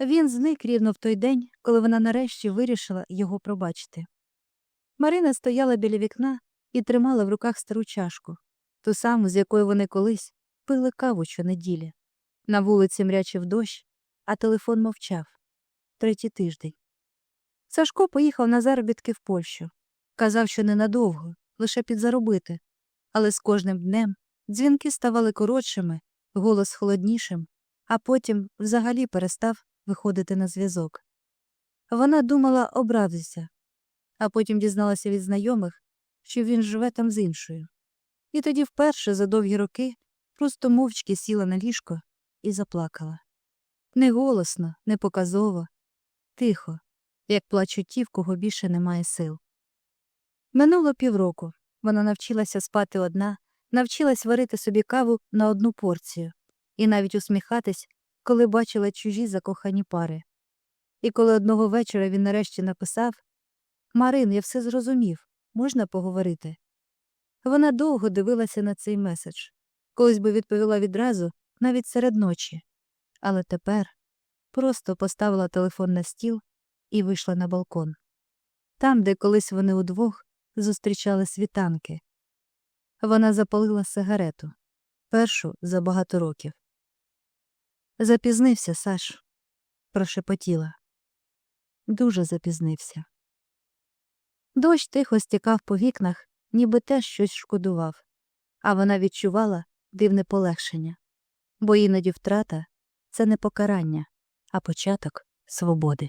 Він зник рівно в той день, коли вона нарешті вирішила його пробачити. Марина стояла біля вікна і тримала в руках стару чашку, ту саму, з якої вони колись пили каву щонеділі. На вулиці мрячив дощ, а телефон мовчав. Третій тиждень. Сашко поїхав на заробітки в Польщу. Казав, що ненадовго, лише підзаробити. Але з кожним днем дзвінки ставали коротшими, голос холоднішим, а потім взагалі перестав виходити на зв'язок. Вона думала образитися, а потім дізналася від знайомих, що він живе там з іншою. І тоді вперше за довгі роки просто мовчки сіла на ліжко і заплакала. Не голосно, не показово, тихо, як плачуть ті, в кого більше немає сил. Минуло півроку. Вона навчилася спати одна, навчилась варити собі каву на одну порцію і навіть усміхатись, коли бачила чужі закохані пари. І коли одного вечора він нарешті написав Марин, я все зрозумів, можна поговорити? Вона довго дивилася на цей меседж. Колись би відповіла відразу, навіть серед ночі. Але тепер просто поставила телефон на стіл і вийшла на балкон. Там, де колись вони удвох зустрічали світанки. Вона запалила сигарету першу за багато років. Запізнився, Саш, прошепотіла. Дуже запізнився. Дощ тихо стікав по вікнах, ніби теж щось шкодував, а вона відчувала дивне полегшення, бо іноді втрата це не покарання, а початок свободи.